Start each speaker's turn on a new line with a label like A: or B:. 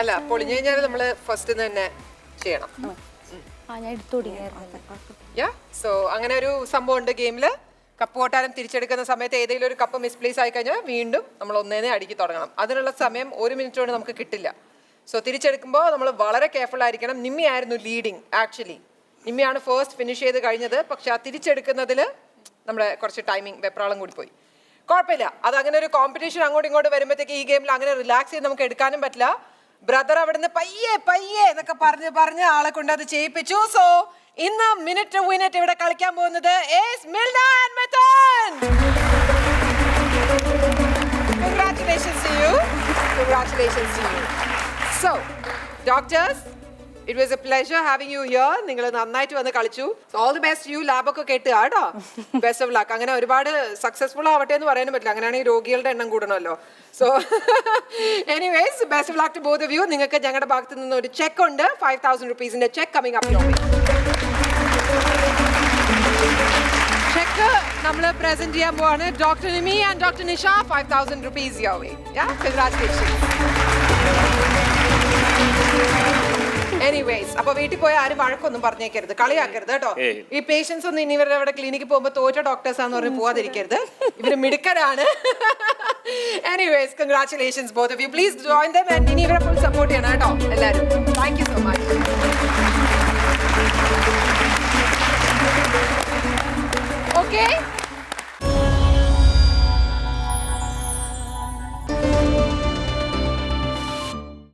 A: അല്ല പൊളിഞ്ഞു കഴിഞ്ഞാൽ നമ്മൾ ഫസ്റ്റ് തന്നെ ചെയ്യണം.
B: ആ ഞാൻ
A: യാ സോ അങ്ങനെ ഒരു സംഭവം ഉണ്ട് ഗെയിമിൽ. കപ്പ് കൊട്ടാരം തിരിച്ചെടുക്കുന്ന സമയത്ത് ഏതെങ്കിലും ഒരു കപ്പ് മിസ്പ്ലേസ് ആയി കഴിഞ്ഞാൽ വീണ്ടും നമ്മൾ ഒന്നേനെ അടുക്കി തുടങ്ങണം. അതിനുള്ള സമയം ഒരു മിനിറ്റ് കൊണ്ട് നമുക്ക് കിട്ടില്ല. സോ തിരിച്ചെടുക്കുമ്പോൾ നമ്മൾ വളരെ കെയർഫുൾ ആയിരിക്കണം. നിമ്മി ആയിരുന്നു ലീഡിങ് ആക്ച്വലി നിമ്മിയാണ് ഫസ്റ്റ് ഫിനിഷ് ചെയ്ത് കഴിഞ്ഞത്. പക്ഷെ ആ തിരിച്ചെടുക്കുന്നതിൽ നമ്മുടെ കുറച്ച് ടൈമിംഗ് വെപ്രാളം കൂടി പോയി. കുഴപ്പമില്ല. അത് അങ്ങനെ ഒരു കോമ്പറ്റീഷൻ അങ്ങോട്ടും ഇങ്ങോട്ട് വരുമ്പോഴത്തേക്ക് ഈ ഗെയിമിൽ അങ്ങനെ റിലാക്സ് ചെയ്ത് നമുക്ക് എടുക്കാനും പറ്റില്ല. ബ്രദർ അവിടുന്ന് പയ്യെ പയ്യെ എന്നൊക്കെ പറഞ്ഞ് പറഞ്ഞ് ആളെ കൊണ്ട് അത് ചെയ്യിപ്പിച്ചു. സോ ഇന്ന് മിനിറ്റ് മിനിറ്റ് ഇവിടെ കളിക്കാൻ പോകുന്നത് so doctors it was a pleasure having you here നിങ്ങൾ നന്നായിട്ട് വന്ന് കളിച്ചു. ഓൾ ദി ബെസ്റ്റ് യു ലാബൊക്കെ കേട്ടുക കേട്ടോ. ബെസ്റ്റ് ഓഫ് ലക്ക് അങ്ങനെ ഒരുപാട് സക്സസ്ഫുൾ ആവട്ടെ എന്ന് പറയാനും പറ്റില്ല. അങ്ങനെയാണെങ്കിൽ രോഗികളുടെ എണ്ണം കൂടണമല്ലോ. So anyways best of luck to both of you നിങ്ങൾക്ക് ഞങ്ങളുടെ ഭാഗത്ത് നിന്ന് ഒരു ചെക്ക് ഉണ്ട്. ഫൈവ് തൗസൻഡ് റുപ്പീസിന്റെ ചെക്ക് കമ്മിങ് അപ്പ് ചെക്ക് നമ്മൾ പ്രസന്റ് ചെയ്യാൻ പോവാണ്. Doctor Nimi and doctor Nisha five thousand rupees യോ വേ കൺഗ്രാറ്റുലേഷൻ എനിവേസ് അപ്പൊ വീട്ടിൽ പോയി ആരും വഴക്കൊന്നും പറഞ്ഞേക്കരുത്. കളിയാക്കരുത് കേട്ടോ. ഈ പേഷ്യൻസ് ഒന്നും ഇനി ഇവരുടെ അവിടെ ക്ലിനിക്കിൽ പോകുമ്പോൾ തോറ്റ ഡോക്ടേഴ്സ് ആണെന്ന് പറഞ്ഞ് പോവാതിരിക്കരുത്. ഇവർ മിടുക്കരാണ്. Anyways congratulations both of you please join them and ഇനി ഇവരെ ഫുൾ സപ്പോർട്ട് ചെയ്യണം കേട്ടോ എല്ലാവരും താങ്ക് യു സോ മച്ച്